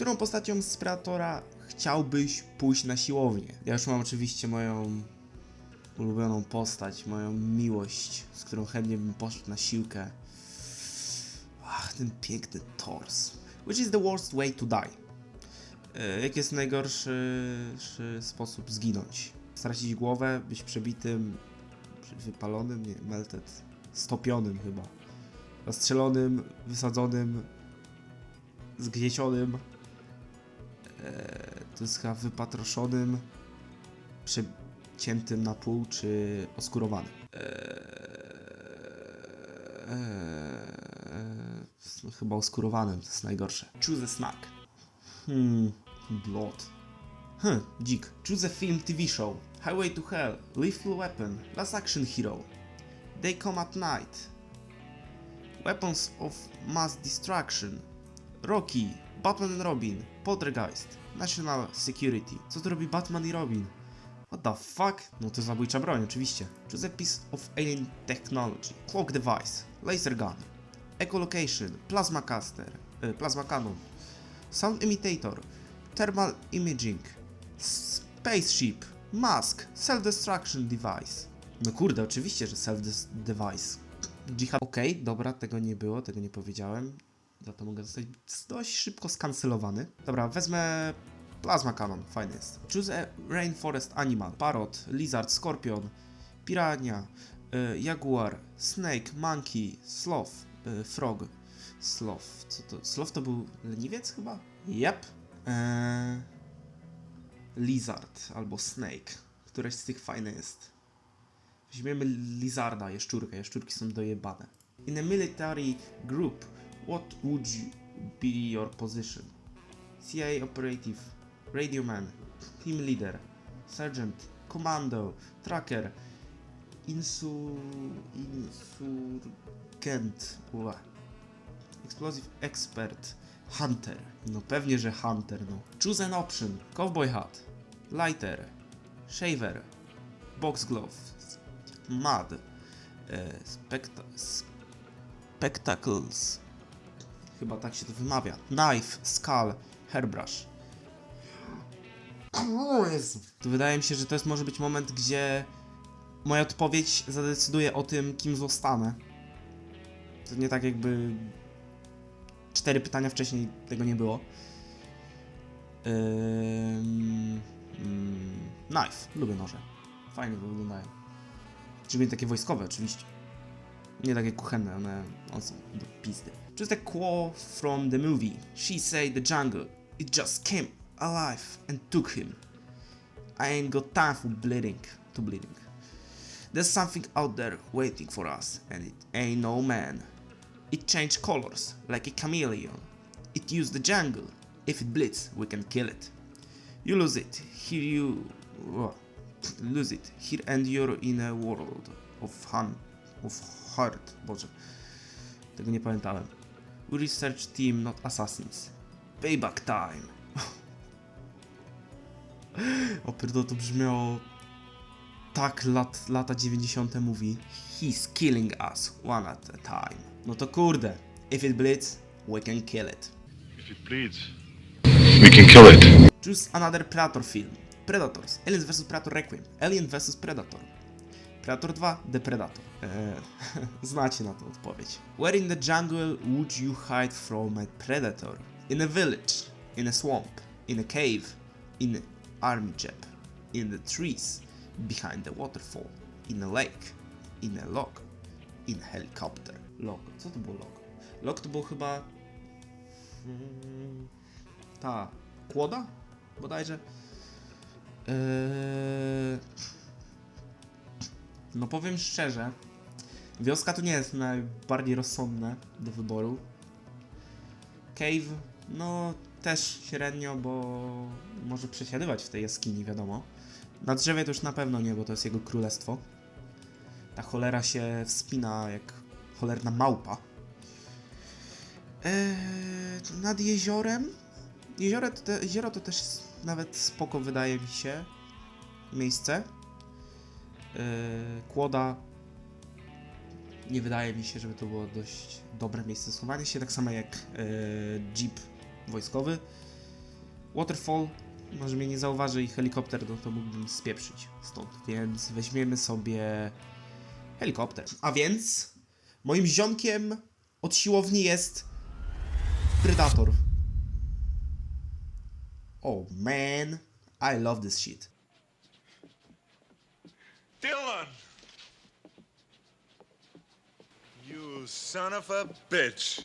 którą postacią z chciałbyś pójść na siłownię? Ja już mam oczywiście moją ulubioną postać, moją miłość, z którą chętnie bym poszedł na siłkę. Ach, ten piękny tors. Which is the worst way to die? E, Jaki jest najgorszy szy sposób zginąć? Stracić głowę, być przebitym, wypalonym, nie, melted, stopionym chyba. Zastrzelonym, wysadzonym, zgniecionym, to jest chyba wypatroszonym, przeciętym na pół, czy oskurowanym. Eee, chyba oskurowanym, to jest najgorsze. Choose a snack. Hmm, blood. Hm, dzik. Choose a film TV show. Highway to Hell, Lethal Weapon, Last Action Hero. They Come at Night. Weapons of Mass Destruction. Rocky, Batman and Robin, Poltergeist, National Security. Co tu robi Batman i Robin? What the fuck? No to zabójcza broń, oczywiście. Choose a piece of alien technology. Cloak device, laser gun, echolocation, plasma caster, e, plasma cannon, sound imitator, thermal imaging, spaceship, mask, self-destruction device. No kurde, oczywiście, że self-device. Jihad. Okej, dobra, tego nie było, tego nie powiedziałem. Za to mogę zostać dość szybko skancelowany. Dobra, wezmę Plasma Cannon, fajny jest. Choose a Rainforest Animal. Parrot, Lizard, Skorpion, Pirania, y, Jaguar, Snake, Monkey, Sloth, y, Frog. Sloth, co to? Sloth to był leniwiec chyba? Yep. Eee, lizard albo Snake. Któreś z tych fajne jest. Weźmiemy Lizarda, jaszczurkę. Jaszczurki są dojebane. In a military group, what would be your position? CIA operative, radio man, team leader, sergeant, commando, tracker, insu... insurgent, ua. explosive expert, hunter. No pewnie, że hunter, no. Choose an option, cowboy hat, lighter, shaver, box glove, mud, e, specta spectacles, chyba tak się to wymawia, knife, skull, hairbrush. O Jezu. To wydaje mi się, że to jest może być moment, gdzie moja odpowiedź zadecyduje o tym, kim zostanę. To nie tak jakby cztery pytania wcześniej tego nie było. Mm, knife. Lubię noże. Fajnie wyglądają. Szczególnie takie wojskowe oczywiście. Nie takie kuchenne, one, do pizdy. Just a quote from the movie. She said the jungle. It just came alive and took him. I ain't got time for bleeding. To bleeding. There's something out there waiting for us, and it ain't no man. It changed colors like a chameleon. It used the jungle. If it bleeds, we can kill it. You lose it, here you lose it. Here and you're in a world of hun, of hurt. Boże, tego nie pamiętałem. Research team, not assassins. Payback time. O pierdol, to brzmiało tak lat, lata 90. mówi. He's killing us one at a time. No to kurde, if it bleeds, we can kill it. If it bleeds, we can kill it. Choose another Predator film. Predators. Aliens vs Predator Requiem. Alien vs Predator. Predator 2. The Predator. Eee, znacie na to odpowiedź. Where in the jungle would you hide from a predator? In a village. In a swamp. In a cave. In army jeep. In the trees. Behind the waterfall. In a lake. In a log. In a helicopter. Log. Co to było log? Log to było chyba... Mm, ta... Kłoda? Bodajże. Eee... No powiem szczerze, wioska to nie jest najbardziej rozsądne do wyboru. Cave, no też średnio, bo może przesiadywać w tej jaskini, wiadomo. Na drzewie to już na pewno nie, bo to jest jego królestwo. Ta cholera się wspina jak cholerna małpa. Eee, nad jeziorem? Jezioro to, te, jezioro to też nawet spoko, wydaje mi się. Miejsce. Yy, kłoda. Nie wydaje mi się, żeby to było dość dobre miejsce schowania się, tak samo jak yy, jeep wojskowy. Waterfall, może mnie nie zauważy i helikopter, no to mógłbym spieprzyć stąd, więc weźmiemy sobie helikopter. A więc moim ziomkiem od siłowni jest Predator. Oh man, I love this shit. Dylan! You son of a bitch.